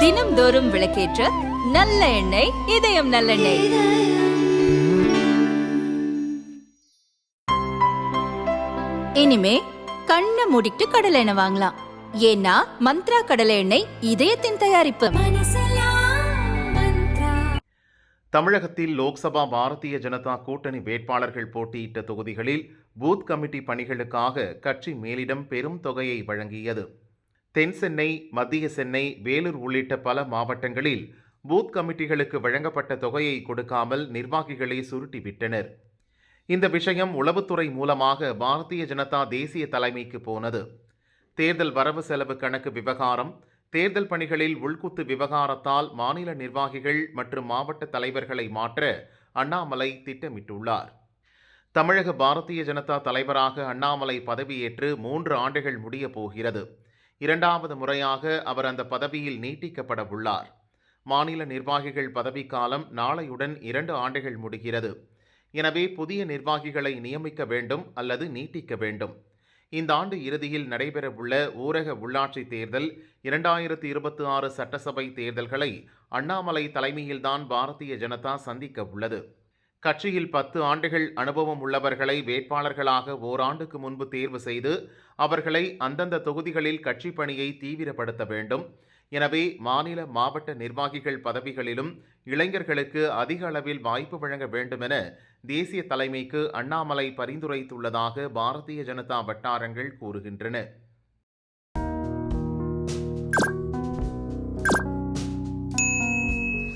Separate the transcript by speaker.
Speaker 1: தினம்தோறும் விளக்கேற்ற நல்ல எண்ணெய் இதயம் நல்லெண்ணெய். இனிமே கண்ணை மூடிட்டு கடலை எண்ணெய் வாங்கலாம். ஏன்னா மந்த்ரா கடலை எண்ணெய் இதயத்தின் தயாரிப்பு.
Speaker 2: தமிழகத்தில் லோக்சபா பாரதிய ஜனதா கூட்டணி வேட்பாளர்கள் போட்டியிட்ட தொகுதிகளில் பூத் கமிட்டி பணிகளுக்காக கட்சி மேலிடம் பெரும் தொகையை வழங்கியது. தென் சென்னை மத்திய சென்னை வேலூர் உள்ளிட்ட பல மாவட்டங்களில் பூத் கமிட்டிகளுக்கு வழங்கப்பட்ட தொகையை கொடுக்காமல் நிர்வாகிகளை சுருட்டிவிட்டனர் இந்த விஷயம் உளவுத்துறை மூலமாக பாரதிய ஜனதா தேசிய தலைமைக்கு போனது. தேர்தல் வரவு செலவு கணக்கு விவகாரம் தேர்தல் பணிகளில் உள்குத்து விவகாரத்தால் மாநில நிர்வாகிகள் மற்றும் மாவட்ட தலைவர்களை மாற்ற அண்ணாமலை திட்டமிட்டுள்ளார். தமிழக பாரதிய ஜனதா தலைவராக அண்ணாமலை பதவியேற்று மூன்று ஆண்டுகள் முடியப் போகிறது. இரண்டாவது முறையாக அவர் அந்த பதவியில் நீட்டிக்கப்பட உள்ளார் மாநில நிர்வாகிகள் பதவிக்காலம் நாளையுடன் இரண்டு ஆண்டுகள் முடிகிறது. எனவே புதிய நிர்வாகிகளை நியமிக்க வேண்டும் அல்லது நீட்டிக்க வேண்டும். இந்த ஆண்டு இறுதியில் நடைபெறவுள்ள ஊரக உள்ளாட்சி தேர்தல் இரண்டாயிரத்தி இருபத்தி ஆறு சட்டசபை தேர்தல்களை அண்ணாமலை தலைமையில்தான் பாரதிய ஜனதா சந்திக்க உள்ளது கட்சியில் பத்து ஆண்டுகள் அனுபவம் உள்ளவர்களை வேட்பாளர்களாக ஓராண்டுக்கு முன்பு தேர்வு செய்து அவர்களை அந்தந்த தொகுதிகளில் கட்சி பணியை தீவிரப்படுத்த வேண்டும். எனவே மாநில மாவட்ட நிர்வாகிகள் பதவிகளிலும் இளைஞர்களுக்கு அதிக அளவில் வாய்ப்பு வழங்க வேண்டுமென தேசிய தலைமைக்கு அண்ணாமலை பரிந்துரைத்துள்ளதாக பாரதிய ஜனதா வட்டாரங்கள் கூறுகின்றன.